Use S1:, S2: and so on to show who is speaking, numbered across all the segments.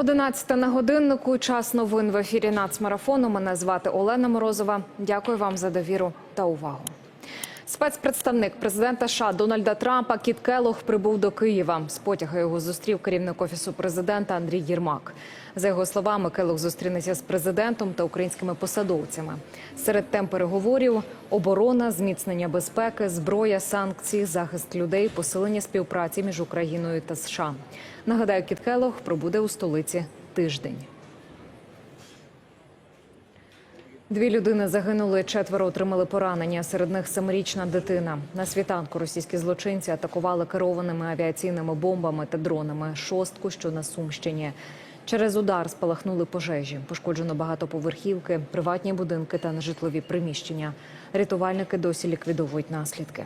S1: 11 на годиннику. Час новин в ефірі нацмарафону. Мене звати Олена Морозова. Дякую вам за довіру та увагу. Спецпредставник президента США Дональда Трампа Кіт Келлог прибув до Києва. З потяга його зустрів керівник офісу президента Андрій Єрмак. За його словами, Келлог зустрінеться з президентом та українськими посадовцями. Серед тем переговорів оборона, зміцнення безпеки, зброя, санкції, захист людей, посилення співпраці між Україною та США. Нагадаю, Кіт Келлог пробуде у столиці тиждень. Дві людини загинули, четверо отримали поранення. Серед них семирічна дитина. На світанку російські злочинці атакували керованими авіаційними бомбами та дронами шостку, що на Сумщині. Через удар спалахнули пожежі. Пошкоджено багатоповерхівки, приватні будинки та нежитлові приміщення. Рятувальники досі ліквідовують наслідки.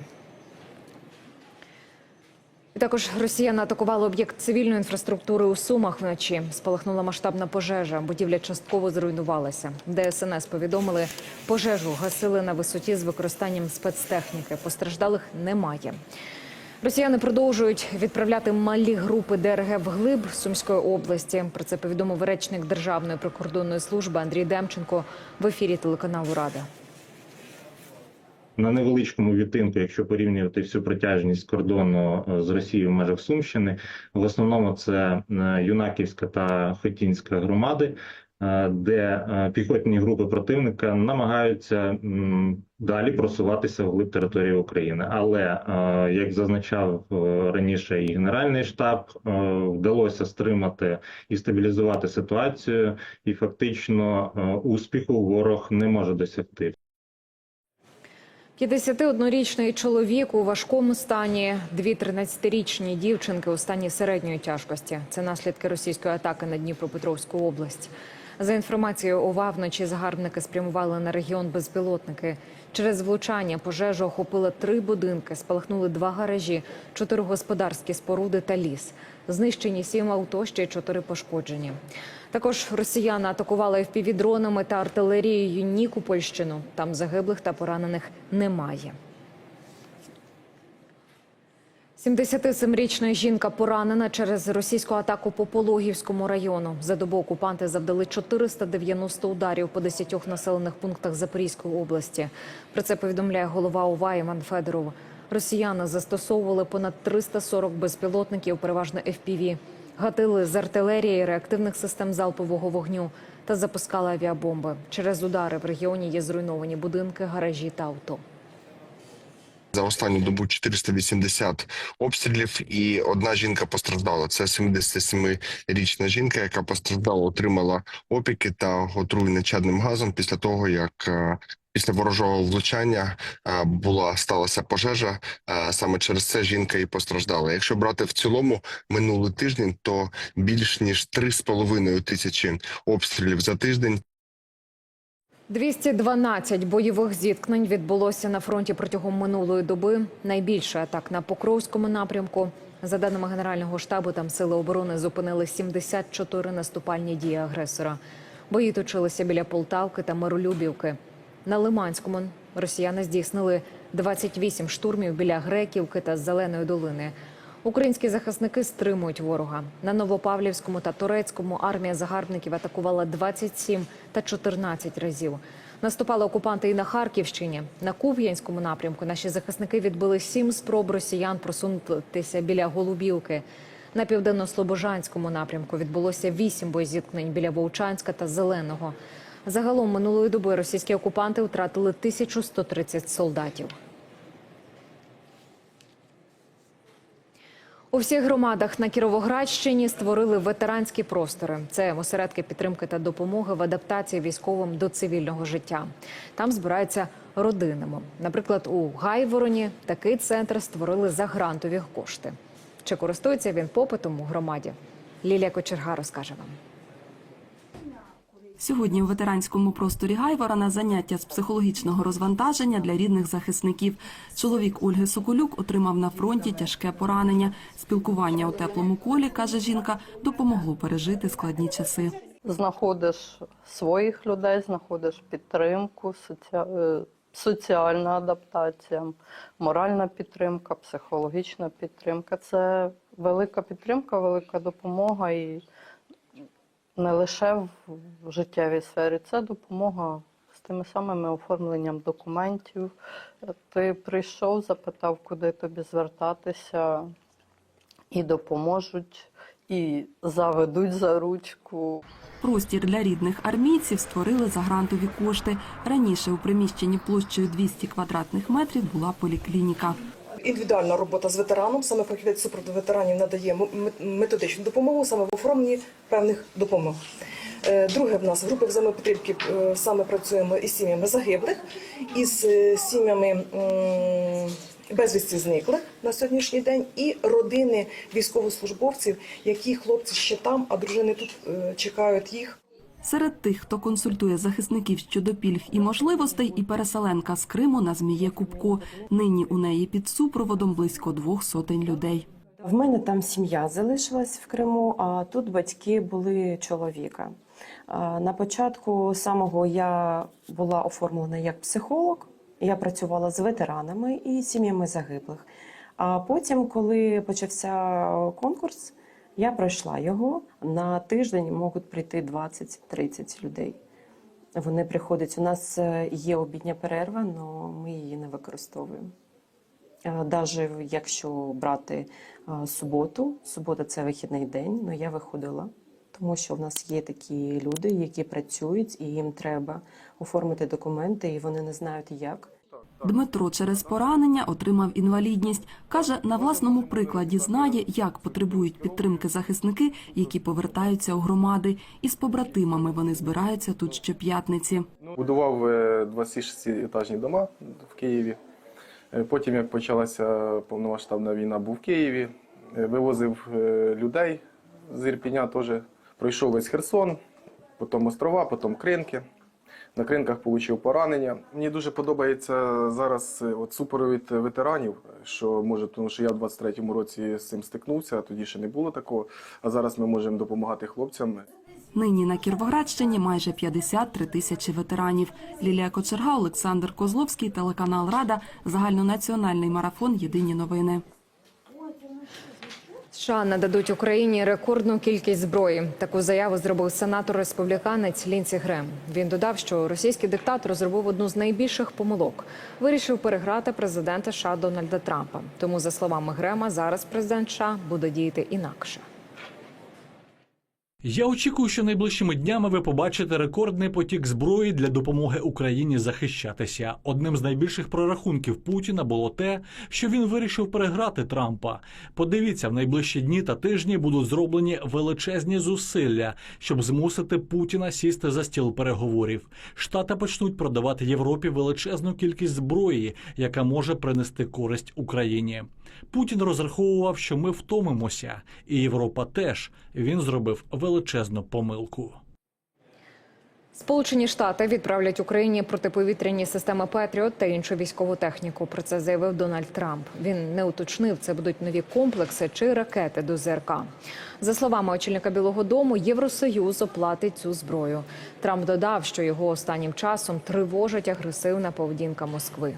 S1: Також росіяни атакували об'єкт цивільної інфраструктури у Сумах вночі. Спалахнула масштабна пожежа. Будівля частково зруйнувалася. ДСНС повідомили, пожежу гасили на висоті з використанням спецтехніки. Постраждалих немає. Росіяни продовжують відправляти малі групи ДРГ вглиб Сумської області. Про це повідомив речник Державної прикордонної служби Андрій Демченко в ефірі телеканалу Рада.
S2: На невеличкому відтинку, якщо порівнювати всю протяжність кордону е, з Росією в межах Сумщини, в основному це е, Юнаківська та Хотінська громади, е, де піхотні групи противника намагаються далі просуватися вглиб території України. Але як зазначав раніше і Генеральний штаб, вдалося стримати і стабілізувати ситуацію, і фактично успіху ворог не може досягти.
S1: 51-річний чоловік у важкому стані, дві 13-річні дівчинки у стані середньої тяжкості. Це наслідки російської атаки на Дніпропетровську область. За інформацією ОВА, вночі загарбники спрямували на регіон безпілотники. Через влучання пожежу охопили три будинки, спалахнули два гаражі, чотири господарські споруди та ліс. Знищені сім авто, ще чотири пошкоджені. Також росіяни атакували FPV-дронами та артилерією Нікопольщину. Там загиблих та поранених немає. 77-річна жінка поранена через російську атаку по Пологівському району. За добу окупанти завдали 490 ударів по 10 населених пунктах Запорізької області. Про це повідомляє голова ОВА Іван Федоров. Росіяни застосовували понад 340 безпілотників, переважно FPV. Гатили з артилерії, реактивних систем залпового вогню та запускали авіабомби. Через удари в регіоні є зруйновані будинки, гаражі та авто.
S3: За останню добу 480 обстрілів, і одна жінка постраждала. Це 77-річна жінка, яка постраждала, отримала опіки та отруєння чадним газом після того, як е, після ворожого влучання е, була сталася пожежа. е, Саме через це жінка і постраждала. Якщо брати в цілому минулий тиждень, то більш ніж 3,5 тисячі обстрілів за тиждень.
S1: 212 бойових зіткнень відбулося на фронті протягом минулої доби. Найбільше атак на Покровському напрямку. За даними Генерального штабу, там сили оборони зупинили 74 наступальні дії агресора. Бої точилися біля Полтавки та Миролюбівки. На Лиманському росіяни здійснили 28 штурмів біля Греківки та Зеленої долини. Українські захисники стримують ворога. На Новопавлівському та Турецькому армія загарбників атакувала 27 та 14 разів. Наступали окупанти і на Харківщині. На Куп'янському напрямку наші захисники відбили сім спроб росіян просунутися біля Голубівки. На південно-слобожанському напрямку відбулося вісім боєзіткнень біля Вовчанська та Зеленого. Загалом минулої доби російські окупанти втратили 1130 солдатів. У всіх громадах на Кіровоградщині створили ветеранські простори. Це осередки підтримки та допомоги в адаптації військовим до цивільного життя. Там збираються родинами. Наприклад, у Гайвороні такий центр створили за грантові кошти. Чи користується він попитом у громаді? Лілія Кочерга розкаже вам.
S4: Сьогодні у ветеранському просторі Гайвора на заняття з психологічного розвантаження для рідних захисників. Чоловік Ольги Соколюк отримав на фронті тяжке поранення. Спілкування у теплому колі, каже жінка, допомогло пережити складні часи.
S5: знаходиш своїх людей, знаходиш підтримку, е, соціальна адаптація, моральна підтримка, психологічна підтримка. Це велика підтримка, велика допомога і не лише в життєвій сфері, це допомога з тими самими оформленням документів. Ти прийшов, запитав, куди тобі звертатися, і допоможуть, і заведуть за ручку.
S4: Простір для рідних армійців створили за грантові кошти. Раніше у приміщенні площею 200 квадратних метрів була поліклініка.
S6: Індивідуальна робота з ветераном, саме фахівець супроводу ветеранів надає методичну допомогу саме в оформленні певних допомог. Е, Друге, в нас в групах взаємопідтримки е, саме працюємо із сім'ями загиблих, із е, сім'ями безвісті зниклих на сьогоднішній день, і родини військовослужбовців, які хлопці ще там, а дружини тут чекають їх.
S4: Серед тих, хто консультує захисників щодо пільг і можливостей, і переселенка з Криму на Зміє Кубко. Нині у неї під супроводом близько двох сотень людей.
S7: В мене там сім'я залишилась в Криму, а тут батьки були чоловіка. На початку самого я була оформлена як психолог. Я працювала з ветеранами і сім'ями загиблих. А потім, коли почався конкурс, я пройшла його. На тиждень можуть прийти 20-30 людей. Вони приходять. У нас е, є обідня перерва, але ми її не використовуємо. Навіть якщо брати суботу, субота це вихідний день, але я виходила, тому що в нас є такі люди, які працюють, і їм треба оформити документи, і вони не знають як.
S4: Дмитро через поранення отримав інвалідність. Каже, на власному прикладі знає, як потребують підтримки захисники, які повертаються у громади. І з побратимами вони збираються тут щоп'ятниці.
S8: Будував е, 26-етажні дома в Києві. Е, Потім, як почалася повномасштабна війна, був в Києві, Е, вивозив е, людей з Ірпіня теж. Пройшов весь Херсон, потім острова, потім Кринки. На кринках отримав поранення. Мені дуже подобається зараз е, от супровід ветеранів, що може, тому що я в 23-му році з цим стикнувся, тоді ще не було такого. А зараз ми можемо допомагати хлопцям.
S4: Нині на Кіровоградщині майже 53 тисячі ветеранів. Лілія Кочерга, Олександр Козловський, телеканал Рада, загальнонаціональний марафон. Єдині новини.
S1: США нададуть Україні рекордну кількість зброї. Таку заяву зробив сенатор республіканець Лінці Грем. Він додав, що російський диктатор зробив одну з найбільших помилок. Вирішив переграти президента США Дональда Трампа. Тому, за словами Грема, зараз президент США буде діяти інакше.
S9: Я очікую, що найближчими днями ви побачите рекордний потік зброї для допомоги Україні захищатися. Одним з найбільших прорахунків Путіна було те, що він вирішив переграти Трампа. Подивіться, в найближчі дні та тижні будуть зроблені величезні зусилля, щоб змусити Путіна сісти за стіл переговорів. Штати почнуть продавати Європі величезну кількість зброї, яка може принести користь Україні. Путін розраховував, що ми втомимося, і Європа теж. Він зробив величезну помилку.
S1: Сполучені Штати відправлять Україні протиповітряні системи Петріот та іншу військову техніку. Про це заявив Дональд Трамп. Він не уточнив, це будуть нові комплекси чи ракети до ЗРК. За словами очільника Білого Дому, Євросоюз оплатить цю зброю. Трамп додав, що його останнім часом тривожить агресивна поведінка Москви.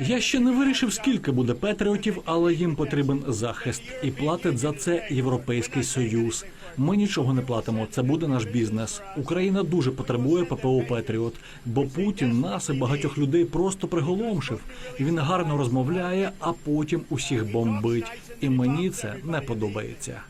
S9: Я ще не вирішив, скільки буде патріотів, але їм потрібен захист, і платить за це Європейський Союз. Ми нічого не платимо. Це буде наш бізнес. Україна дуже потребує ППО Петріот, бо Путін нас і багатьох людей просто приголомшив. Він гарно розмовляє, а потім усіх бомбить. І мені це не подобається.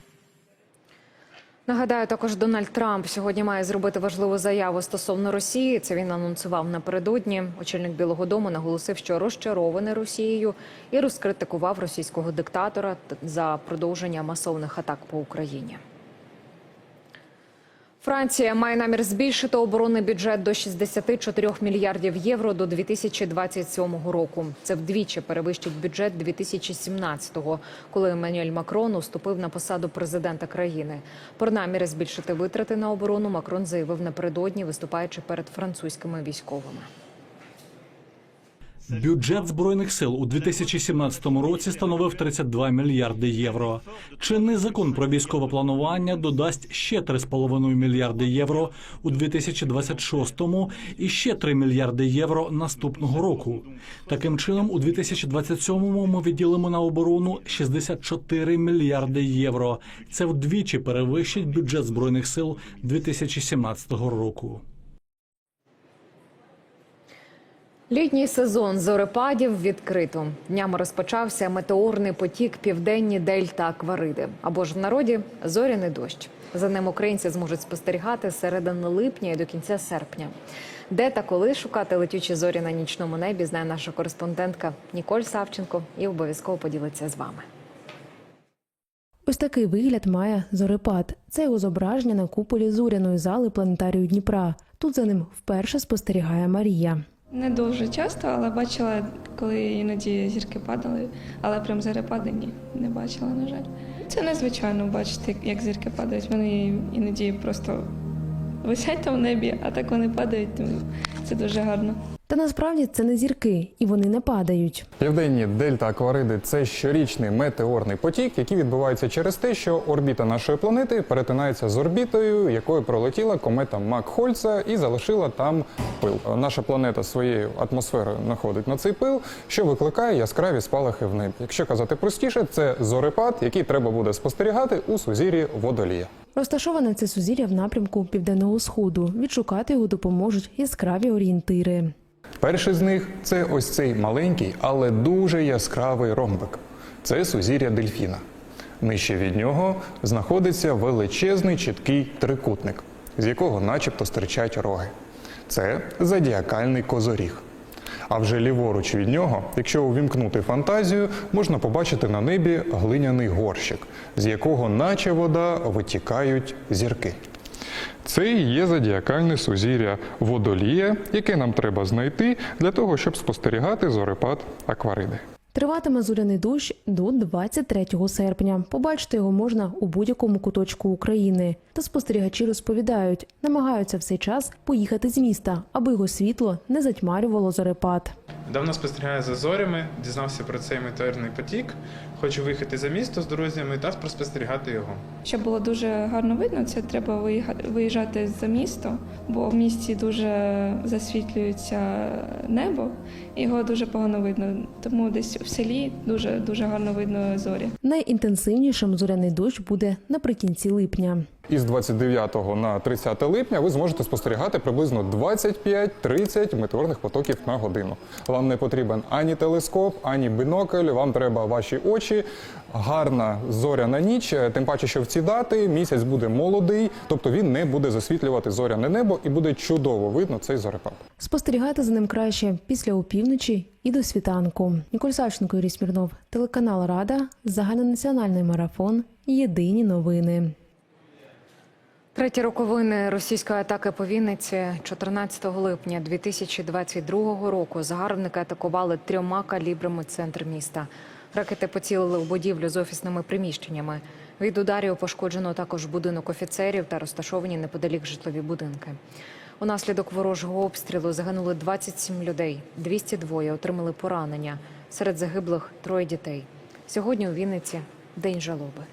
S1: Нагадаю, також Дональд Трамп сьогодні має зробити важливу заяву стосовно Росії. Це він анонсував напередодні. Очільник Білого Дому наголосив, що розчарований Росією і розкритикував російського диктатора за продовження масовних атак по Україні. Франція має намір збільшити оборонний бюджет до 64 мільярдів євро до 2027 року. Це вдвічі перевищить бюджет 2017-го, коли Еммануель Макрон уступив на посаду президента країни. Про наміри збільшити витрати на оборону Макрон заявив напередодні, виступаючи перед французькими військовими.
S9: Бюджет збройних сил у 2017 році становив 32 мільярди євро. Чинний закон про військове планування додасть ще 3,5 мільярди євро у 2026 і ще 3 мільярди євро наступного року. Таким чином, у 2027 ми відділимо на оборону 64 мільярди євро. Це вдвічі перевищить бюджет збройних сил 2017 року.
S1: Літній сезон зорепадів відкрито. Днями розпочався метеорний потік південні дельта Аквариди або ж в народі зоряний дощ. За ним українці зможуть спостерігати з середини липня і до кінця серпня. Де та коли шукати летючі зорі на нічному небі, знає наша кореспондентка Ніколь Савченко і обов'язково поділиться з вами.
S10: Ось такий вигляд має зорепад. Це його зображення на куполі зоряної зали планетарію Дніпра. Тут за ним вперше спостерігає Марія.
S11: Не дуже часто, але бачила, коли іноді зірки падали, але прям зарепади ні, не бачила, на жаль. Це незвичайно бачити, як зірки падають. Вони іноді просто висять там в небі, а так вони падають. тому Це дуже гарно.
S10: Та насправді це не зірки, і вони не падають.
S12: Південні дельта Аквариди це щорічний метеорний потік, який відбувається через те, що орбіта нашої планети перетинається з орбітою, якою пролетіла комета Макхольца і залишила там пил. Наша планета своєю атмосферою находить на цей пил, що викликає яскраві спалахи в небі. Якщо казати простіше, це зорепад, який треба буде спостерігати у сузір'ї водолія.
S10: Розташоване це сузір'я в напрямку південного сходу. Відшукати його допоможуть яскраві орієнтири.
S12: Перший з них це ось цей маленький, але дуже яскравий ромбик. Це сузір'я дельфіна. Нижче від нього знаходиться величезний чіткий трикутник, з якого начебто стирчать роги. Це задіакальний козоріг. А вже ліворуч від нього, якщо увімкнути фантазію, можна побачити на небі глиняний горщик, з якого, наче вода, витікають зірки. Це і є зодіакальне сузір'я водолія, яке нам треба знайти для того, щоб спостерігати зорепад аквариди.
S10: Триватиме зоряний дощ до 23 серпня. Побачити його можна у будь-якому куточку України. Та спостерігачі розповідають, намагаються в цей час поїхати з міста, аби його світло не затьмарювало зорепад.
S13: Давно спостерігаю за зорями, дізнався про цей метеорний потік. Хочу виїхати за місто з друзями та спостерігати його.
S11: Щоб було дуже гарно видно, це треба виїжджати за місто, бо в місті дуже засвітлюється небо, і його дуже погано видно. Тому десь в селі дуже дуже гарно видно зорі.
S10: Найінтенсивнішим зоряний дощ буде наприкінці липня.
S12: Із 29 на 30 липня ви зможете спостерігати приблизно 25-30 метеорних потоків на годину. Вам не потрібен ані телескоп, ані бінокль. Вам треба ваші очі. Гарна зоряна ніч. Тим паче, що в ці дати місяць буде молодий, тобто він не буде засвітлювати зоряне небо і буде чудово видно цей зорепад.
S10: Спостерігати за ним краще після опівночі і до світанку. Ніколь Савченко, Юрій Смірнов, телеканал Рада, загальнонаціональний марафон. Єдині новини.
S1: Треті роковини російської атаки по Вінниці 14 липня 2022 року. Загарбники атакували трьома калібрами центр міста. Ракети поцілили в будівлю з офісними приміщеннями. Від ударів пошкоджено також будинок офіцерів та розташовані неподалік житлові будинки. Унаслідок ворожого обстрілу загинули 27 людей, 202 отримали поранення. Серед загиблих троє дітей. Сьогодні у Вінниці день жалоби.